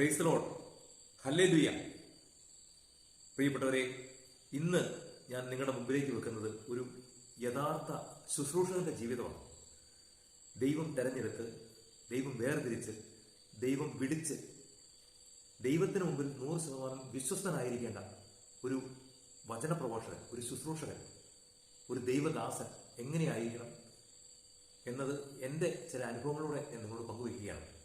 Price load. Hallelujah പ്രിയപ്പെട്ടവരെ ഇന്ന് ഞാൻ നിങ്ങളുടെ മുമ്പിലേക്ക് വെക്കുന്നത് ഒരു യഥാർത്ഥ ശുശ്രൂഷകന്റെ ജീവിതമാണ്. ദൈവം തെരഞ്ഞെടുത്ത് ദൈവം വേർതിരിച്ച് ദൈവം വിളിച്ച് ദൈവത്തിന് മുമ്പിൽ നൂറ് ശതമാനം വിശ്വസ്തനായിരിക്കേണ്ട ഒരു വചനപ്രഭാഷകൻ ഒരു ശുശ്രൂഷകൻ ഒരു ദൈവദാസൻ എങ്ങനെയായിരിക്കണം എന്നത് എന്റെ ചില അനുഭവങ്ങളിലൂടെ ഞാൻ നിങ്ങളോട് പങ്കുവയ്ക്കുകയാണ്.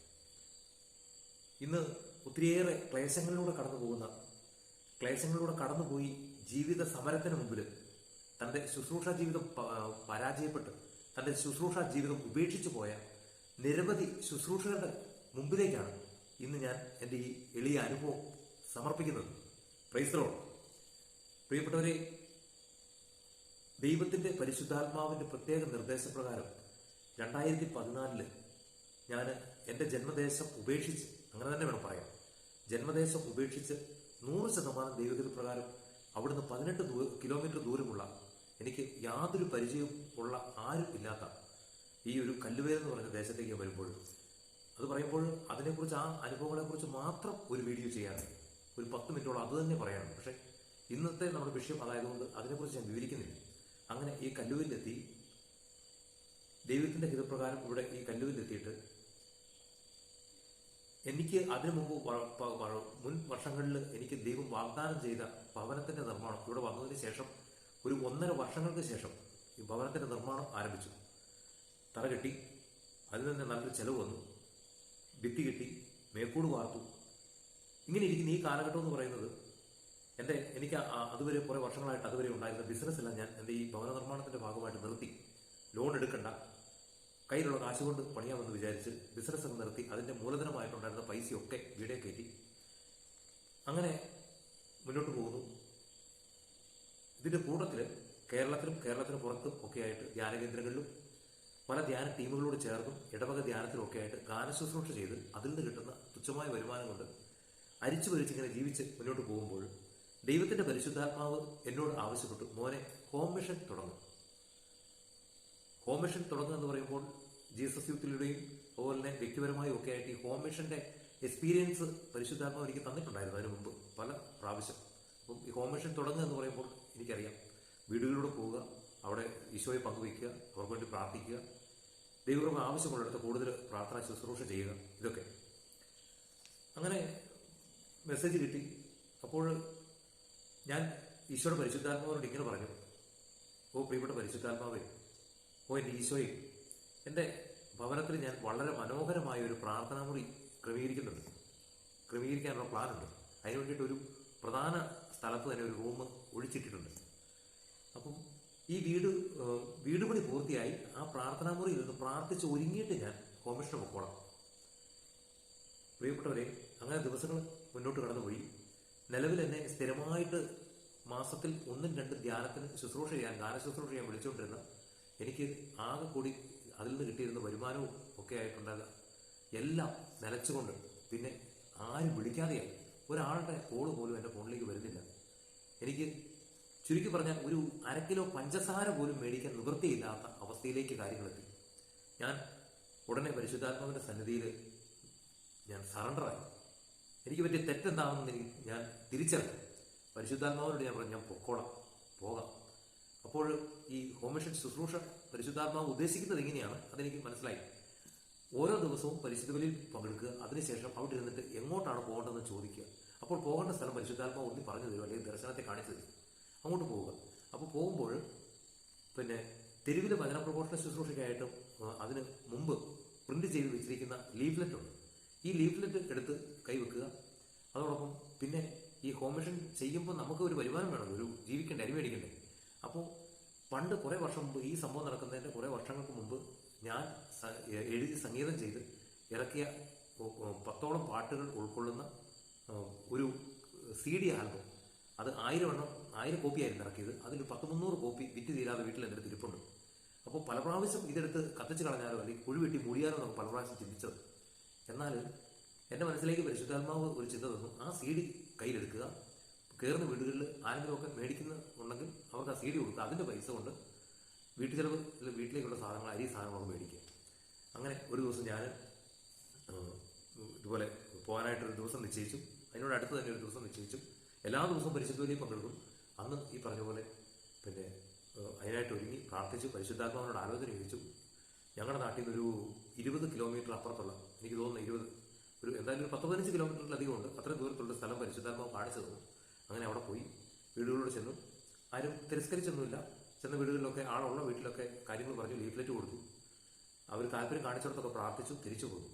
ഇന്ന് ഒത്തിരിയേറെ ക്ലേശങ്ങളിലൂടെ കടന്നു പോകുന്ന ക്ലേശങ്ങളിലൂടെ കടന്നുപോയി ജീവിത സമരത്തിന് മുമ്പിൽ തന്റെ ശുശ്രൂഷ ജീവിതം പരാജയപ്പെട്ട് തന്റെ ശുശ്രൂഷ ജീവിതം ഉപേക്ഷിച്ചു പോയ നിരവധി ശുശ്രൂഷകരുടെ മുമ്പിലേക്കാണ് ഇന്ന് ഞാൻ എന്റെ ഈ എളിയ അനുഭവം സമർപ്പിക്കുന്നത്. പ്രൈസറോട് പ്രിയപ്പെട്ടവരെ ദൈവത്തിന്റെ പരിശുദ്ധാത്മാവിന്റെ പ്രത്യേക നിർദ്ദേശപ്രകാരം രണ്ടായിരത്തി പതിനാലിൽ ഞാൻ എന്റെ ജന്മദേശം ഉപേക്ഷിച്ച് അങ്ങനെ തന്നെ വേണം പറയാം ജന്മദേശം ഉപേക്ഷിച്ച് നൂറ് ശതമാനം ദൈവഗതി പ്രകാരം അവിടുന്ന് പതിനെട്ട് കിലോമീറ്റർ ദൂരമുള്ള എനിക്ക് യാതൊരു പരിചയവും ഉള്ള ആരും ഇല്ലാത്ത ഈ ഒരു കല്ലുവേൽ എന്ന് പറഞ്ഞ ദേശത്തേക്ക് വരുമ്പോൾ അത് പറയുമ്പോൾ അതിനെക്കുറിച്ച് ആ അനുഭവങ്ങളെക്കുറിച്ച് മാത്രം ഒരു വീഡിയോ ചെയ്യാറുണ്ട് ഒരു പത്ത് മിനിറ്റോളം അത് തന്നെ പറയാനുണ്ട് പക്ഷേ ഇന്നത്തെ നമ്മുടെ വിഷയം അതായതുകൊണ്ട് അതിനെക്കുറിച്ച് ഞാൻ വിവരിക്കുന്നില്ല. അങ്ങനെ ഈ കല്ലുവിലെത്തി ദൈവത്തിന്റെ ഹിതപ്രകാരം ഇവിടെ ഈ കല്ലുവിലെത്തിയിട്ട് എനിക്ക് അതിനു മുമ്പ് മുൻ വർഷങ്ങളിൽ എനിക്ക് ദൈവം വാഗ്ദാനം ചെയ്ത ഭവനത്തിന്റെ നിർമ്മാണം ഇവിടെ വന്നതിന് ശേഷം ഒരു ഒന്നര വർഷങ്ങൾക്ക് ശേഷം ഈ ഭവനത്തിന്റെ നിർമ്മാണം ആരംഭിച്ചു. തറ കെട്ടി അതിൽ നിന്ന് നല്ലൊരു ചെലവ് വന്നു. ഭിത്തി കെട്ടി മേക്കൂട് വാർത്തു. ഇങ്ങനെ ഇരിക്കുന്ന ഈ കാലഘട്ടം എന്ന് പറയുന്നത് എന്റെ എനിക്ക് അതുവരെ കുറേ വർഷങ്ങളായിട്ട് അതുവരെ ഉണ്ടായിരുന്ന ബിസിനസ് എല്ലാം ഞാൻ എന്റെ ഈ ഭവന നിർമ്മാണത്തിന്റെ ഭാഗമായിട്ട് നിർത്തി. ലോൺ എടുക്കണ്ട. കയ്യിലുള്ള കാശ് കൊണ്ട് പണിയാമെന്ന് വിചാരിച്ച് ബിസിനസ് ഒക്കെ നിർത്തി അതിന്റെ മൂലധനമായിട്ടുണ്ടായിരുന്ന പൈസയൊക്കെ വീടേ കയറ്റി. അങ്ങനെ മുന്നോട്ട് പോകുന്നു. ഇതിന്റെ കൂട്ടത്തിൽ കേരളത്തിലും കേരളത്തിന് പുറത്തും ഒക്കെയായിട്ട് ധ്യാന കേന്ദ്രങ്ങളിലും പല ധ്യാന ടീമുകളോട് ചേർന്നും ഇടവക ധ്യാനത്തിലൊക്കെയായിട്ട് ഗാനശുശ്രൂഷ ചെയ്ത് അതിൽ നിന്ന് കിട്ടുന്ന തുച്ഛമായ വരുമാനം കൊണ്ട് അരിച്ചു ഭരിച്ച് ഇങ്ങനെ ജീവിച്ച് മുന്നോട്ട് പോകുമ്പോൾ ദൈവത്തിന്റെ പരിശുദ്ധാത്മാവ് എന്നോട് ആവശ്യപ്പെട്ടു മോനെ ഹോം മിഷൻ തുടങ്ങും. ഹോം മിഷൻ തുടങ്ങുക എന്ന് പറയുമ്പോൾ ജീസസ് യൂത്തിലൂടെയും അതുപോലെ തന്നെ വ്യക്തിപരമായും ഒക്കെ ആയിട്ട് ഈ ഹോം മിഷന്റെ എക്സ്പീരിയൻസ് പരിശുദ്ധാത്മാവ് എനിക്ക് തന്നിട്ടുണ്ടായിരുന്നു അതിന് മുമ്പ് പല പ്രാവശ്യം. അപ്പം ഈ ഹോം മിഷൻ തുടങ്ങുക എന്ന് പറയുമ്പോൾ എനിക്കറിയാം. വീടുകളിലൂടെ പോവുക അവിടെ ഈശോയെ പങ്കുവയ്ക്കുക അവർക്ക് വേണ്ടി പ്രാർത്ഥിക്കുക ദൈവം ആവശ്യമുള്ളിടത്ത് കൂടുതൽ പ്രാർത്ഥന ശുശ്രൂഷ ചെയ്യുക ഇതൊക്കെ. അങ്ങനെ മെസ്സേജ് കിട്ടി. അപ്പോൾ ഞാൻ ഈശോയുടെ പരിശുദ്ധാത്മാവിനോട് ഇങ്ങനെ പറഞ്ഞു. ഓ പ്രിയപ്പെട്ട പരിശുദ്ധാത്മാവേ ഓ എന്റെ ഈശോയെ എന്റെ ഭവനത്തിൽ ഞാൻ വളരെ മനോഹരമായ ഒരു പ്രാർത്ഥനാ മുറി ക്രമീകരിക്കുന്നുണ്ട്. ക്രമീകരിക്കാനുള്ള പ്ലാനുണ്ട്. അതിന് വേണ്ടിയിട്ട് ഒരു പ്രധാന സ്ഥലത്ത് തന്നെ ഒരു റൂം ഒഴിച്ചിട്ടിട്ടുണ്ട്. അപ്പം ഈ വീട് വീടുപണി വീട് പണി പൂർത്തിയായി. ആ പ്രാർത്ഥനാ മുറിയിൽ നിന്ന് പ്രാർത്ഥിച്ച് ഒരുങ്ങിയിട്ട് ഞാൻ കോമിഷന് പൊക്കോളാം. പ്രിയപ്പെട്ടവരെ അങ്ങനെ ദിവസങ്ങൾ മുന്നോട്ട് കടന്നുപോയി. നിലവിൽ എന്നെ സ്ഥിരമായിട്ട് മാസത്തിൽ ഒന്നും രണ്ടും ധ്യാനത്തിന് ശുശ്രൂഷ ചെയ്യാൻ ഗാന ശുശ്രൂഷ ചെയ്യാൻ വിളിച്ചുകൊണ്ടിരുന്ന എനിക്ക് ആകെ കൂടി അതിൽ നിന്ന് വരുമാനവും ഒക്കെ ആയിട്ടുണ്ടാകുക എല്ലാം നിലച്ചുകൊണ്ട് പിന്നെ ആരും വിളിക്കാതെയാണ് ഒരാളുടെ കോൾ പോലും എന്റെ ഫോണിലേക്ക് വരുന്നില്ല. എനിക്ക് ചുരുക്കി പറഞ്ഞാൽ ഒരു അര കിലോ പഞ്ചസാര പോലും മേടിക്കാൻ നിവൃത്തിയില്ലാത്ത അവസ്ഥയിലേക്ക് കാര്യങ്ങളെത്തി ഞാൻ ഉടനെ പരിശുദ്ധാത്മാവിന്റെ സന്നിധിയിൽ ഞാൻ സറണ്ടറായി എനിക്ക് പറ്റിയ തെറ്റെന്താണെന്ന് ഞാൻ തിരിച്ചറിഞ്ഞു. പരിശുദ്ധാത്മാവിനോട് ഞാൻ പറഞ്ഞു ഞാൻ പൊക്കോളാം പോകാം. അപ്പോൾ ഈ ഹോമിഷൻ ശുശ്രൂഷ പരിശുദ്ധാത്മാവ് ഉദ്ദേശിക്കുന്നത് എങ്ങനെയാണ്? അതെനിക്ക് മനസ്സിലായി. ഓരോ ദിവസവും പരിശുദ്ധികളിൽ പങ്കെടുക്കുക അതിനുശേഷം അവിടെ ഇരുന്നിട്ട് എങ്ങോട്ടാണ് പോകേണ്ടതെന്ന് ചോദിക്കുക. അപ്പോൾ പോകേണ്ട സ്ഥലം പരിശുദ്ധാത്മാവ് ഒന്നി പറഞ്ഞു തരും അല്ലെങ്കിൽ ദർശനത്തെ കാണിച്ചു തരും. അങ്ങോട്ട് പോവുക. അപ്പോൾ പോകുമ്പോൾ പിന്നെ തെരുവിലെ വചനപ്രഘോഷണ ശുശ്രൂഷയ്ക്കായിട്ടും ആ, അതിന് മുമ്പ് പ്രിന്റ് ചെയ്ത് വെച്ചിരിക്കുന്ന ലീഫ്ലെറ്റ് ഉണ്ട്. ഈ ലീഫ്ലെറ്റ് എടുത്ത് കൈവെക്കുക അതോടൊപ്പം പിന്നെ ഈ ഹോമിഷൻ ചെയ്യുമ്പോൾ നമുക്ക് ഒരു വരുമാനം വേണം ഒരു ജീവിക്കണ്ടേ അരി മേടിക്കണ്ടേ? അപ്പോൾ പണ്ട് കുറേ വർഷം മുമ്പ് ഈ സംഭവം നടക്കുന്നതിന്റെ കുറേ വർഷങ്ങൾക്ക് മുമ്പ് ഞാൻ എഴുതി സംഗീതം ചെയ്ത് ഇറക്കിയ പത്തോളം പാട്ടുകൾ ഉൾക്കൊള്ളുന്ന ഒരു സി ഡി ആൽബം. അത് ആയിരം എണ്ണം ആയിരം കോപ്പി ആയിരുന്നു ഇറക്കിയത്. അതിൽ പത്ത് മുന്നൂറ് കോപ്പി വിറ്റ് തീരാതെ വീട്ടിൽ എന്റെ അടുത്ത് ഇരിപ്പുണ്ട്. അപ്പോൾ പല പ്രാവശ്യം ഇതെടുത്ത് കത്തിച്ച് കളഞ്ഞാലോ അല്ലെങ്കിൽ കുഴി വെട്ടി മൂടിയാലോ എന്നൊക്കെ പല പ്രാവശ്യം ചിന്തിച്ചത്. എന്നാൽ എന്റെ മനസ്സിലേക്ക് പരിശുദ്ധാത്മാവ് ഒരു ചിന്ത തന്നു ആ സി ഡി കയ്യിലെടുക്കുക കയറുന്ന വീടുകളിൽ ആരെങ്കിലുമൊക്കെ മേടിക്കുന്ന ഉണ്ടെങ്കിൽ അവർക്ക് ആ സി ഡി കൊടുക്കുക. അതിന്റെ പൈസ കൊണ്ട് വീട്ടു ചിലവ് വീട്ടിലേക്കുള്ള സാധനങ്ങൾ അരി സാധനങ്ങളൊക്കെ മേടിക്കുക. അങ്ങനെ ഒരു ദിവസം ഞാൻ ഇതുപോലെ പോകാനായിട്ട് ഒരു ദിവസം നിശ്ചയിച്ചു. അതിനോട് അടുത്ത് തന്നെ ഒരു ദിവസം നിശ്ചയിച്ചു. എല്ലാ ദിവസവും പരിശുദ്ധ പങ്കെടുക്കും. അന്ന് ഈ പറഞ്ഞ പോലെ പിന്നെ അതിനായിട്ട് ഒരുങ്ങി പ്രാർത്ഥിച്ചു. പരിശുദ്ധാത്മാവിനോട് ആലോചന ചോദിച്ചു. ഞങ്ങളുടെ നാട്ടിൽ നിന്ന് ഒരു ഇരുപത് കിലോമീറ്റർ അപ്പുറത്തുള്ള എനിക്ക് തോന്നുന്നു ഇരുപത് ഒരു എന്തായാലും ഒരു പത്ത് പതിനഞ്ച് കിലോമീറ്ററിലധികം ഉണ്ട്. അത്രയും ദൂരത്തുള്ള സ്ഥലം പരിശുദ്ധാത്മാവ് കാണിച്ചു തന്നു. അങ്ങനെ അവിടെ പോയി വീടുകളിലൂടെ ചെന്നു. ആരും തിരസ്കരിച്ചൊന്നുമില്ല. ചെന്ന വീടുകളിലൊക്കെ ആളുള്ള വീട്ടിലൊക്കെ കാര്യങ്ങൾ പറഞ്ഞു ലീഫ്ലെറ്റ് കൊടുത്തു. അവർ താല്പര്യം കാണിച്ചിടത്തൊക്കെ പ്രാർത്ഥിച്ചു തിരിച്ചു പോന്നു.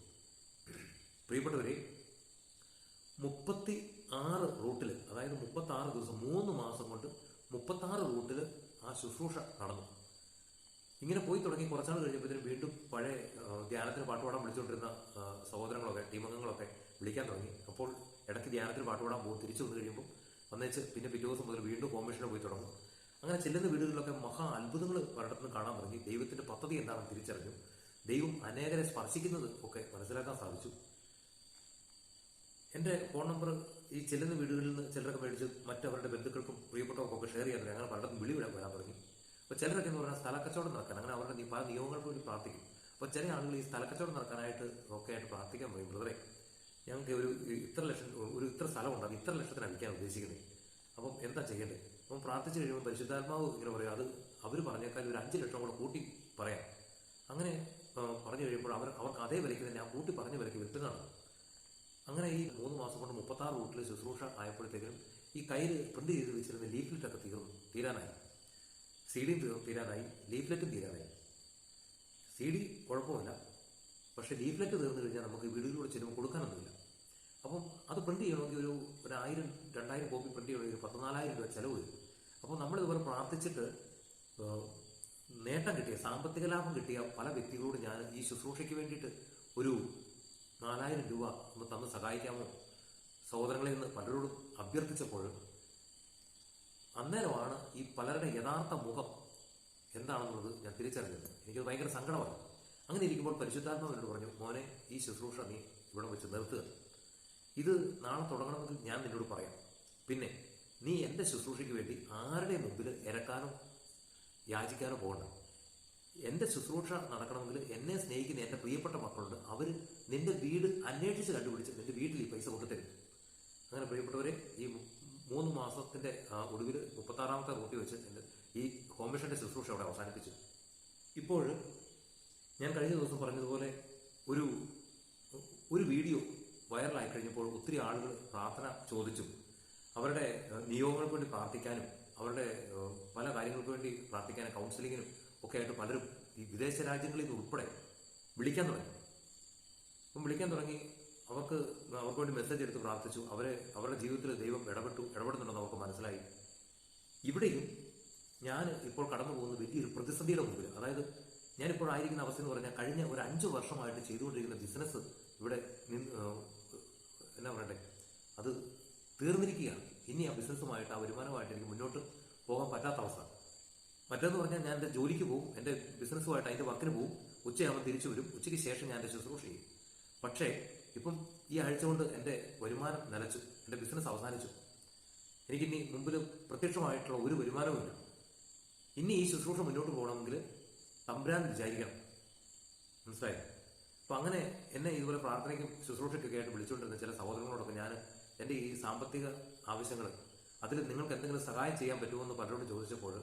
പ്രിയപ്പെട്ടവരെ മുപ്പത്തി ആറ് റൂട്ടിൽ അതായത് മുപ്പത്തി ആറ് ദിവസം മൂന്ന് മാസം കൊണ്ട് മുപ്പത്തി ആറ് റൂട്ടിൽ ആ ശുശ്രൂഷ നടന്നു. ഇങ്ങനെ പോയി തുടങ്ങി കുറച്ചാൾ കഴിഞ്ഞപ്പോഴത്തേനും വീണ്ടും പഴയ ധ്യാനത്തിന് പാട്ടുപാടാൻ വിളിച്ചുകൊണ്ടിരുന്ന സഹോദരങ്ങളൊക്കെ ടീമംഗങ്ങളൊക്കെ വിളിക്കാൻ തുടങ്ങി. അപ്പോൾ ഇടയ്ക്ക് ധ്യാനത്തിന് പാട്ടുപാടാൻ പോകും തിരിച്ചു വന്നു കഴിയുമ്പോൾ വന്നേച്ച് പിന്നെ പിറ്റേ ദിവസം മുതൽ വീണ്ടും കോമ്പറ്റീഷന് പോയി തുടങ്ങും. അങ്ങനെ ചെല്ലുന്ന വീടുകളിലൊക്കെ മഹാ അത്ഭുതങ്ങൾ പലയിടത്തുനിന്ന് കാണാൻ തുടങ്ങി. ദൈവത്തിന്റെ പദ്ധതി എന്താണെന്ന് തിരിച്ചറിഞ്ഞു. ദൈവം അനേകരെ സ്പർശിക്കുന്നത് ഒക്കെ മനസ്സിലാക്കാൻ സാധിച്ചു. എന്റെ ഫോൺ നമ്പർ ഈ ചെല്ലുന്ന വീടുകളിൽ നിന്ന് ചിലരൊക്കെ മേടിച്ച് മറ്റവരുടെ ബന്ധുക്കൾക്കും പ്രിയപ്പെട്ടവർക്കൊക്കെ ഷെയർ ചെയ്യാൻ തുടങ്ങി. അങ്ങനെ പലയിടത്തും വിളി വിടാൻ വരാൻ തുടങ്ങി. അപ്പോൾ ചിലരൊക്കെ എന്ന് പറഞ്ഞാൽ സ്ഥലക്കച്ചവടം നടക്കാൻ അങ്ങനെ അവരുടെ പല നിയമങ്ങൾക്ക് വേണ്ടി പ്രാർത്ഥിക്കും. അപ്പോൾ ചില ആളുകൾ ഈ സ്ഥലക്കച്ചവടം നടക്കാനായിട്ട് ഒക്കെ ആയിട്ട് പ്രാർത്ഥിക്കാൻ പോയി ബ്രദറെ ഞങ്ങൾക്ക് ഒരു ഇത്ര ലക്ഷം ഒരു ഇത്ര സ്ഥലമുണ്ട് അത് ഇത്ര ലക്ഷത്തിന് അടിക്കാൻ ഉദ്ദേശിക്കുന്നത്. അപ്പം എന്താ ചെയ്യേണ്ടത്? അപ്പം പ്രാർത്ഥിച്ചു കഴിയുമ്പോൾ പരിശുദ്ധാത്മാവ് ഇങ്ങനെ പറയും അത് അവർ പറഞ്ഞേക്കാൾ ഒരു അഞ്ച് ലക്ഷം കൂടെ കൂട്ടി പറയാം. അങ്ങനെ പറഞ്ഞു കഴിയുമ്പോൾ അവർ അവർക്ക് അതേ വിലയ്ക്ക് തന്നെ ആ കൂട്ടി പറഞ്ഞ വിലയ്ക്ക് വിൽക്കുന്നതാണ് അങ്ങനെ ഈ മൂന്ന് മാസം കൊണ്ട് മുപ്പത്താറ് വീട്ടിൽ ശുശ്രൂഷ ആയപ്പോഴത്തേക്കും ഈ കയ്യിൽ പ്രിന്റ് ചെയ്ത് വെച്ചിരുന്ന ലീഫ്ലെറ്റൊക്കെ തീർന്നു തീരാനായി. സി ഡിയും തീരാനായി. ലീഫ്ലെറ്റും തീരാനായി. സി ഡി കുഴപ്പമില്ല. പക്ഷേ ലീഫ്ലെറ്റ് തീർന്നു കഴിഞ്ഞാൽ നമുക്ക് വീടുകളിലൂടെ ചെല്ലുമ്പോൾ കൊടുക്കാനൊന്നുമില്ല. അപ്പം അത് പ്രിന്റ് ചെയ്യണമെങ്കിൽ ഒരു ഒരു ആയിരം രണ്ടായിരം കോപ്പി പ്രിന്റ് ചെയ്യണമെങ്കിൽ ഒരു പതിനാലായിരം രൂപ ചിലവ് വരും. അപ്പോൾ നമ്മളിതുപോലെ പ്രാർത്ഥിച്ചിട്ട് നേട്ടം കിട്ടിയ സാമ്പത്തിക ലാഭം കിട്ടിയ പല വ്യക്തികളോട് ഞാൻ ഈ ശുശ്രൂഷയ്ക്ക് വേണ്ടിയിട്ട് ഒരു നാലായിരം രൂപ ഒന്ന് തന്ന് സഹായിക്കാമോ? സഹോദരങ്ങളിൽ നിന്ന് പലരോടും അഭ്യർത്ഥിച്ചപ്പോൾ അന്നേരമാണ് ഈ പലരുടെ യഥാർത്ഥ മുഖം എന്താണെന്നുള്ളത് ഞാൻ തിരിച്ചറിഞ്ഞത്. എനിക്കത് ഭയങ്കര സങ്കടമായി അങ്ങനെ ഇരിക്കുമ്പോൾ പരിശുദ്ധാത്മാവിനോട് പറഞ്ഞു മോനെ ഈ ശുശ്രൂഷ നീ ഇവിടെ വെച്ച് നിർത്തുക. ഇത് നാളെ തുടങ്ങണമെങ്കിൽ ഞാൻ നിന്നോട് പറയാം. പിന്നെ നീ എന്റെ ശുശ്രൂഷയ്ക്ക് വേണ്ടി ആരുടെ മുമ്പിൽ ഇരക്കാനോ യാചിക്കാനോ പോകണ്ട. എന്റെ ശുശ്രൂഷ നടക്കണമെങ്കിൽ എന്നെ സ്നേഹിക്കുന്ന എന്റെ പ്രിയപ്പെട്ട മക്കളുണ്ട്. അവർ നിന്റെ വീട് അന്വേഷിച്ച് കണ്ടുപിടിച്ച് നിന്റെ വീട്ടിൽ ഈ പൈസ കൊണ്ടുതരും അങ്ങനെ പ്രിയപ്പെട്ടവരെ ഈ മൂന്ന് മാസത്തിന്റെ ആ, ഒടുവിൽ മുപ്പത്താറാമത്തെ റൂട്ടി വെച്ച് എന്റെ ഈ കോമിഷന്റെ ശുശ്രൂഷ അവിടെ അവസാനിപ്പിച്ചു. ഇപ്പോൾ ഞാൻ കഴിഞ്ഞ ദിവസം പറഞ്ഞതുപോലെ ഒരു ഒരു വീഡിയോ വൈറലായി കഴിഞ്ഞപ്പോൾ ഒത്തിരി ആളുകൾ പ്രാർത്ഥന ചോദിച്ചു അവരുടെ നിയോഗങ്ങൾക്ക് വേണ്ടി പ്രാർത്ഥിക്കാനും അവരുടെ പല കാര്യങ്ങൾക്ക് വേണ്ടി പ്രാർത്ഥിക്കാനും കൗൺസിലിങ്ങിനും ഒക്കെ ആയിട്ട് പലരും ഈ വിദേശ രാജ്യങ്ങളിൽ നിന്ന് ഉൾപ്പെടെ വിളിക്കാൻ തുടങ്ങി. അപ്പം വിളിക്കാൻ തുടങ്ങി അവർക്ക് അവർക്ക് വേണ്ടി മെസ്സേജ് എടുത്ത് പ്രാർത്ഥിച്ചു. അവരെ അവരുടെ ജീവിതത്തിൽ ദൈവം ഇടപെട്ടു ഇടപെടുന്നുണ്ടെന്ന് അവർക്ക് മനസ്സിലായി. ഇവിടെയും ഞാൻ ഇപ്പോൾ കടന്നു പോകുന്ന വലിയൊരു പ്രതിസന്ധിയുടെ മുമ്പിൽ അതായത് ഞാനിപ്പോൾ ആയിരിക്കുന്ന അവസ്ഥ എന്ന് പറഞ്ഞാൽ കഴിഞ്ഞ ഒരു അഞ്ച് വർഷമായിട്ട് ചെയ്തുകൊണ്ടിരിക്കുന്ന ബിസിനസ് ഇവിടെ എന്നാ പറയട്ടെ? അത് തീർന്നിരിക്കുകയാണ്. ഇനി ആ ബിസിനസ്സുമായിട്ട് ആ വരുമാനമായിട്ട് എനിക്ക് മുന്നോട്ട് പോകാൻ പറ്റാത്ത അവസ്ഥ. മറ്റേന്ന് പറഞ്ഞാൽ ഞാൻ എന്റെ ജോലിക്ക് പോകും എന്റെ ബിസിനസ്സുമായിട്ട് അതിന്റെ വർക്കിന് പോകും ഉച്ചയാകുമ്പോൾ തിരിച്ചു വരും. ഉച്ചയ്ക്ക് ശേഷം ഞാൻ എന്റെ ശുശ്രൂഷ ചെയ്യും. പക്ഷേ ഇപ്പം ഈ ആഴ്ച കൊണ്ട് എന്റെ വരുമാനം നിലച്ചു എന്റെ ബിസിനസ് അവസാനിച്ചു. എനിക്കിനി മുമ്പിൽ പ്രത്യക്ഷമായിട്ടുള്ള ഒരു വരുമാനവുമില്ല. ഇനി ഈ ശുശ്രൂഷ മുന്നോട്ട് പോകണമെങ്കിൽ തമ്പുരാൻ വിചാരിക്കണം. മനസ്സിലായോ? അപ്പൊ അങ്ങനെ എന്നെ ഇതുപോലെ പ്രാർത്ഥനയ്ക്കും ശുശ്രൂഷയ്ക്കൊക്കെ ആയിട്ട് വിളിച്ചുകൊണ്ടിരുന്ന ചില സഹോദരങ്ങളോടൊക്കെ ഞാൻ എന്റെ ഈ സാമ്പത്തിക ആവശ്യങ്ങൾ അതിൽ നിങ്ങൾക്ക് എന്തെങ്കിലും സഹായം ചെയ്യാൻ പറ്റുമോ എന്ന് പലരോടും ചോദിച്ചപ്പോൾ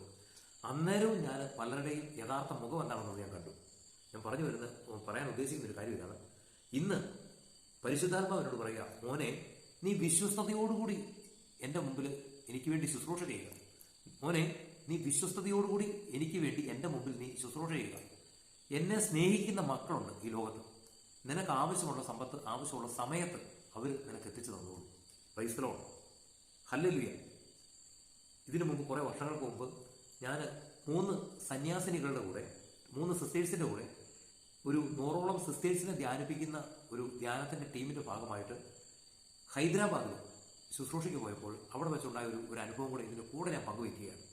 അന്നേരവും ഞാൻ പലരുടെയും യഥാർത്ഥ മുഖം എന്താണെന്ന് ഞാൻ കണ്ടു. ഞാൻ പറഞ്ഞു വരുന്ന പറയാൻ ഉദ്ദേശിക്കുന്ന ഒരു കാര്യം ഇതാണ്. ഇന്ന് പരിശുദ്ധാത്മാവിനോട് പറയുക മോനെ നീ വിശ്വസ്തയോടുകൂടി എന്റെ മുമ്പിൽ എനിക്ക് വേണ്ടി ശുശ്രൂഷ ചെയ്യുക. മോനെ നീ വിശ്വസ്തയോടുകൂടി എനിക്ക് വേണ്ടി എന്റെ മുമ്പിൽ നീ ശുശ്രൂഷ ചെയ്യുക. എന്നെ സ്നേഹിക്കുന്ന മക്കളുണ്ട് ഈ ലോകത്ത്. നിനക്ക് ആവശ്യമുള്ള സമ്പത്ത് ആവശ്യമുള്ള സമയത്ത് അവർ നിനക്ക് എത്തിച്ചു തന്നോളൂ. പൈസലോ ഹല്ലുയ ഇതിനു മുമ്പ് കുറേ വർഷങ്ങൾക്ക് മുമ്പ് ഞാൻ മൂന്ന് സന്യാസിനികളുടെ കൂടെ മൂന്ന് സിസ്റ്റേഴ്സിന്റെ കൂടെ ഒരു നൂറോളം സിസ്റ്റേഴ്സിനെ ധ്യാനിപ്പിക്കുന്ന ഒരു ധ്യാനത്തിന്റെ ടീമിന്റെ ഭാഗമായിട്ട് ഹൈദരാബാദിൽ ശുശ്രൂഷയ്ക്ക് പോയപ്പോൾ അവിടെ വെച്ചുണ്ടായ ഒരു ഒരു അനുഭവം കൂടെ ഇതിന്റെ കൂടെ ഞാൻ പങ്കുവയ്ക്കുകയാണ്.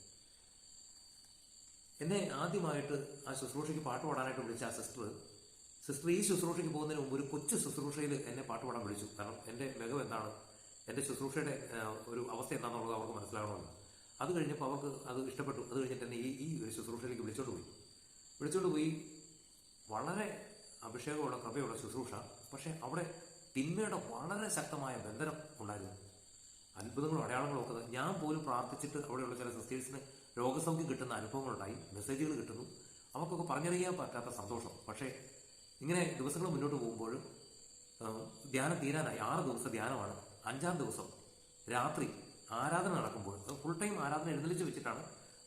എന്നെ ആദ്യമായിട്ട് ആ ശുശ്രൂഷയ്ക്ക് പാട്ട് പാടാനായിട്ട് വിളിച്ച ആ സിസ്റ്റർ സിസ്റ്റർ ഈ ശുശ്രൂഷയ്ക്ക് പോകുന്നതിന് മുമ്പ് ഒരു കൊച്ചു ശുശ്രൂഷയിൽ എന്നെ പാട്ട് പാടാൻ വിളിച്ചു. കാരണം എന്റെ മികവ് എന്താണ്? എന്റെ ശുശ്രൂഷയുടെ ഒരു അവസ്ഥ എന്താണെന്നുള്ളത് അവർക്ക് മനസ്സിലാകണമെന്ന് അത് കഴിഞ്ഞപ്പോൾ അവർക്ക് അത് ഇഷ്ടപ്പെട്ടു. അത് കഴിഞ്ഞിട്ട് എന്നെ ഈ ഈ ഒരു ശുശ്രൂഷയിലേക്ക് വിളിച്ചോണ്ട് പോയി. വിളിച്ചോണ്ട് പോയി. വളരെ അഭിഷേകമുള്ള കൃപയുള്ള ശുശ്രൂഷ. പക്ഷെ അവിടെ തിന്മയുടെ വളരെ ശക്തമായ ബന്ധനം ഉണ്ടായിരുന്നു. അത്ഭുതങ്ങളും അടയാളങ്ങളും ഒക്കെ. ഞാൻ പോലും പ്രാർത്ഥിച്ചിട്ട് അവിടെയുള്ള ചില സിസ്റ്റേഴ്സിന് രോഗസൗഖ്യം കിട്ടുന്ന അനുഭവങ്ങളുണ്ടായി മെസ്സേജുകൾ കിട്ടുന്നു. അവർക്കൊക്കെ പറഞ്ഞറിയാൻ പറ്റാത്ത സന്തോഷം. പക്ഷേ ഇങ്ങനെ ദിവസങ്ങൾ മുന്നോട്ട് പോകുമ്പോൾ ധ്യാനം തീരാനായി. ആറ് ദിവസം ധ്യാനമാണ്. അഞ്ചാം ദിവസം രാത്രി ആരാധന നടക്കുമ്പോൾ ഫുൾ ടൈം ആരാധന എഴുന്നള്ളിച്ച് വെച്ചിട്ടാണ്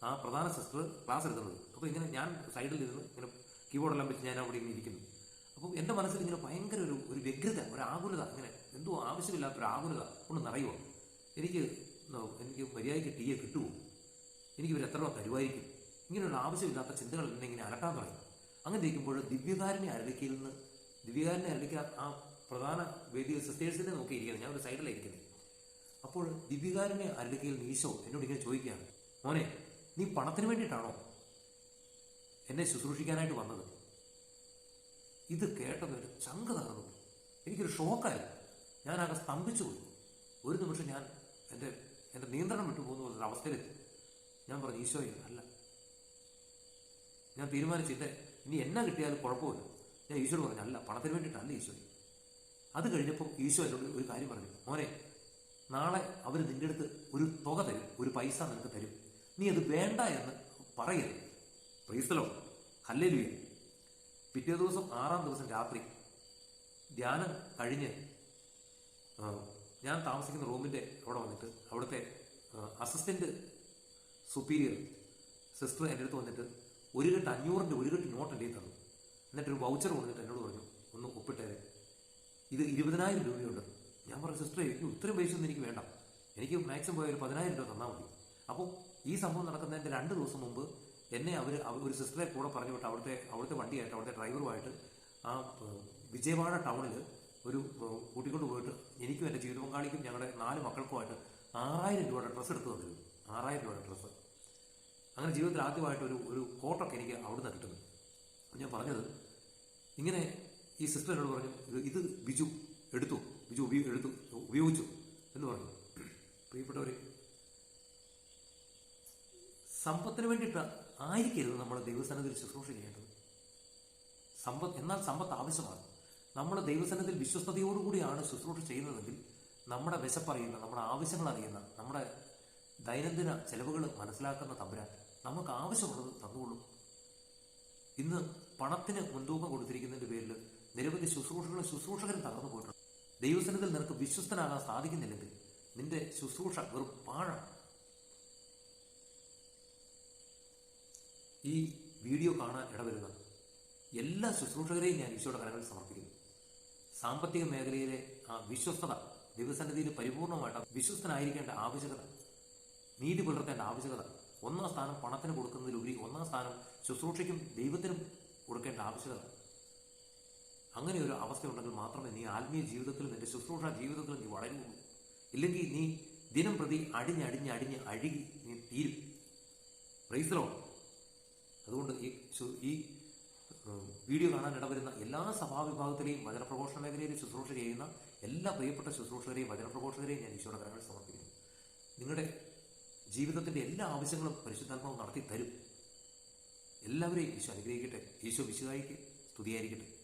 ആ പ്രധാന സിസ്റ്റർ ക്ലാസ് എടുക്കുന്നത്. അപ്പോൾ ഇങ്ങനെ ഞാൻ സൈഡിൽ ഇരുന്ന് ഇങ്ങനെ കീബോർഡെല്ലാം വെച്ച് ഞാൻ അവിടെ ഇങ്ങനെ ഇരിക്കുന്നു. അപ്പോൾ എന്റെ മനസ്സിൽ ഇങ്ങനെ ഭയങ്കര ഒരു ഒരു വ്യഗ്രത ഒരു ആകുലത ഇങ്ങനെ എന്തോ ആവശ്യമില്ലാത്ത ഒരു ആകുലത കൊണ്ട് നിറയുമോ എനിക്ക് എനിക്ക് മര്യാദയ്ക്ക് ടീയെ കിട്ടുമോ എനിക്ക് ഇവർ എത്ര തരുമായിരിക്കും? ഇങ്ങനെയുള്ള ആവശ്യമില്ലാത്ത ചിന്തകൾ എന്നെ ഇങ്ങനെ അലട്ടാൻ തുടങ്ങി. അങ്ങനെ ഇരിക്കുമ്പോൾ ദിവ്യകാരനെ അരളിക്കയിൽ നിന്ന് ദിവ്യകാരനെ അരളിക്ക ആ പ്രധാന വേദി സിസ്റ്റേഴ്സിനെ നോക്കിയിരിക്കുന്നത് ഞാൻ ഒരു സൈഡിലായിരിക്കുന്നത് അപ്പോൾ ദിവ്യകാരനെ അരളിക്കയിൽ ഈശോ എന്നോട് ഇങ്ങനെ ചോദിക്കുകയാണ്. മോനെ നീ പണത്തിന് വേണ്ടിയിട്ടാണോ എന്നെ ശുശ്രൂഷിക്കാനായിട്ട് വന്നത്? ഇത് കേട്ടത് ഒരു ചങ്ക് തകർന്നു. എനിക്കൊരു ഷോക്കായി. ഞാനാകെ സ്തംഭിച്ചു പോയി. ഒരു നിമിഷം ഞാൻ എന്റെ എന്റെ നിയന്ത്രണം വിട്ടു പോകുന്ന ഒരു അവസ്ഥയിലെത്തി. ഞാൻ പറഞ്ഞു ഈശോയെ അല്ല. ഞാൻ തീരുമാനിച്ചിട്ട് ഇനി എന്നാ കിട്ടിയാലും കുഴപ്പമില്ല. ഞാൻ ഈശോട് പറഞ്ഞു അല്ല പണത്തിന് വേണ്ടിയിട്ടല്ല ഈശോയെ അത് കഴിഞ്ഞപ്പോൾ ഈശോ എന്നോട് ഒരു കാര്യം പറഞ്ഞു മോനെ നാളെ അവർ നിന്റെ അടുത്ത് ഒരു തുക തരും ഒരു പൈസ നിനക്ക് തരും. നീ അത് വേണ്ട എന്ന് പറയരുത്. Praise the Lord hallelujah. പിറ്റേ ദിവസം ആറാം ദിവസം രാത്രി ധ്യാനം കഴിഞ്ഞ് ഞാൻ താമസിക്കുന്ന റൂമിന്റെ അവിടെ വന്നിട്ട് അവിടുത്തെ അസിസ്റ്റന്റ് സുപ്പീരിയർ സിസ്റ്റർ എന്റെ അടുത്ത് വന്നിട്ട് ഒരു കെട്ട് അഞ്ഞൂറിന്റെ ഒരു കെട്ട് നോട്ട് എന്റെ തന്നു. എന്നിട്ട് ഒരു വൗച്ചർ കൊണ്ടിട്ട് എന്നോട് പറഞ്ഞു ഒന്ന് ഒപ്പിട്ടേരെ. ഇത് ഇരുപതിനായിരം രൂപയുണ്ട്. ഞാൻ പറഞ്ഞു സിസ്റ്റർ എനിക്ക് ഇത്രയും ഒന്നും എനിക്ക് വേണ്ട. എനിക്ക് മാക്സിമം പോയ ഒരു പതിനായിരം രൂപ തന്നാൽ മതി. അപ്പോൾ ഈ സംഭവം നടക്കുന്നതിന്റെ രണ്ട് ദിവസം മുമ്പ് എന്നെ അവർ ഒരു സിസ്റ്ററെ കൂടെ പറഞ്ഞു വിട്ട് അവിടുത്തെ അവിടുത്തെ വണ്ടിയായിട്ട് അവിടുത്തെ ഡ്രൈവറുമായിട്ട് ആ വിജയവാഡ ടൗണിൽ ഒരു കൂട്ടിക്കൊണ്ട് പോയിട്ട് എനിക്കും എന്റെ ജീവിത പങ്കാളിക്കും ഞങ്ങളുടെ നാല് മക്കൾക്കുമായിട്ട് ആറായിരം രൂപയുടെ ഡ്രസ്സ് എടുത്തു തന്നിരുന്നു. ആറായിരം രൂപയുടെ ഡ്രസ്സ് അങ്ങനെ ജീവിതത്തിൽ ആദ്യമായിട്ട് ഒരു ഒരു കോട്ടൊക്കെ എനിക്ക് അവിടുന്ന് കിട്ടുന്നു ഞാൻ പറഞ്ഞത് ഇങ്ങനെ ഈ സിസ്റ്റർ എന്നോട് പറഞ്ഞു ഇത് ഇത് ബിജു എടുത്തു ബിജു ഉപയോഗ എടുത്തു ഉപയോഗിച്ചു എന്ന് പറഞ്ഞു. പ്രിയപ്പെട്ടവരെ സമ്പത്തിന് വേണ്ടിയിട്ട് ആയിരിക്കരുത് നമ്മൾ ദൈവസ്ഥാനത്തിൽ ശുശ്രൂഷ ചെയ്യേണ്ടത്. സമ്പത്ത് എന്നാൽ സമ്പത്ത് ആവശ്യമാണ്. നമ്മൾ ദൈവസ്ഥാനത്തിൽ വിശ്വസ്തയോടുകൂടിയാണ് ശുശ്രൂഷ ചെയ്യുന്നതെങ്കിൽ നമ്മുടെ വിശപ്പറിയുന്ന നമ്മുടെ ആവശ്യങ്ങൾ അറിയുന്ന നമ്മുടെ ദൈനംദിന ചെലവുകൾ മനസ്സിലാക്കുന്ന തമ്പുരാൻ നമുക്ക് ആവശ്യമുള്ളത് തന്നുകൊള്ളും. ഇന്ന് പണത്തിന് മുൻതൂക്കം കൊടുത്തിരിക്കുന്നതിന്റെ പേരിൽ നിരവധി ശുശ്രൂഷകളും ശുശ്രൂഷകരും തകർന്നു പോയിട്ടുണ്ട്. ദൈവസനത്തിൽ നിനക്ക് വിശ്വസ്തനാകാൻ സാധിക്കുന്നില്ലെങ്കിൽ നിന്റെ ശുശ്രൂഷ വെറും പാഴാണ് ഈ വീഡിയോ കാണാൻ ഇടവരുന്ന എല്ലാ ശുശ്രൂഷകരെയും ഞാൻ ഈശോയുടെ കരങ്ങളിൽ സമർപ്പിക്കുന്നു. സാമ്പത്തിക മേഖലയിലെ ആ വിശ്വസ്തത ദൈവസന്നിധിയിൽ പരിപൂർണമായിട്ട് വിശ്വസ്തനായിരിക്കേണ്ട ആവശ്യകത നീതി പുലർത്തേണ്ട ആവശ്യകത. ഒന്നാം സ്ഥാനം പണത്തിന് കൊടുക്കുന്നതിലുപരി ഒന്നാം സ്ഥാനം ശുശ്രൂഷയ്ക്കും ദൈവത്തിനും കൊടുക്കേണ്ട ആവശ്യകത. അങ്ങനെ ഒരു അവസ്ഥ ഉണ്ടെങ്കിൽ മാത്രമേ നീ ആത്മീയ ജീവിതത്തിലും നിന്റെ ശുശ്രൂഷ ജീവിതത്തിലും നീ വളരുകയുള്ളൂ. ഇല്ലെങ്കിൽ നീ ദിനം പ്രതി അടിഞ്ഞ് അടിഞ്ഞ് അടിഞ്ഞ് അഴുകി നീ തീരും. പ്രൈസലോ അതുകൊണ്ട് ഈ ഈ വീഡിയോ കാണാൻ ഇടവരുന്ന എല്ലാ സഭാവിഭാഗത്തിലെയും വചനപ്രഘോഷണ മേഖലയിൽ ശുശ്രൂഷ ചെയ്യുന്ന എല്ലാ പ്രിയപ്പെട്ട ശുശ്രൂഷകരെയും വചനപ്രഘോഷകരെയും ഞാൻ ഈശോയുടെ കരങ്ങൾ സമർപ്പിക്കുന്നു. നിങ്ങളുടെ ജീവിതത്തിന്റെ എല്ലാ ആവശ്യങ്ങളും പരിശുദ്ധാത്മാവ് നടത്തി തരും എല്ലാവരെയും ഈശോ അനുഗ്രഹിക്കട്ടെ. ഈശോ വിശുദ്ധായിക്ക് സ്തുതിയായിരിക്കട്ടെ.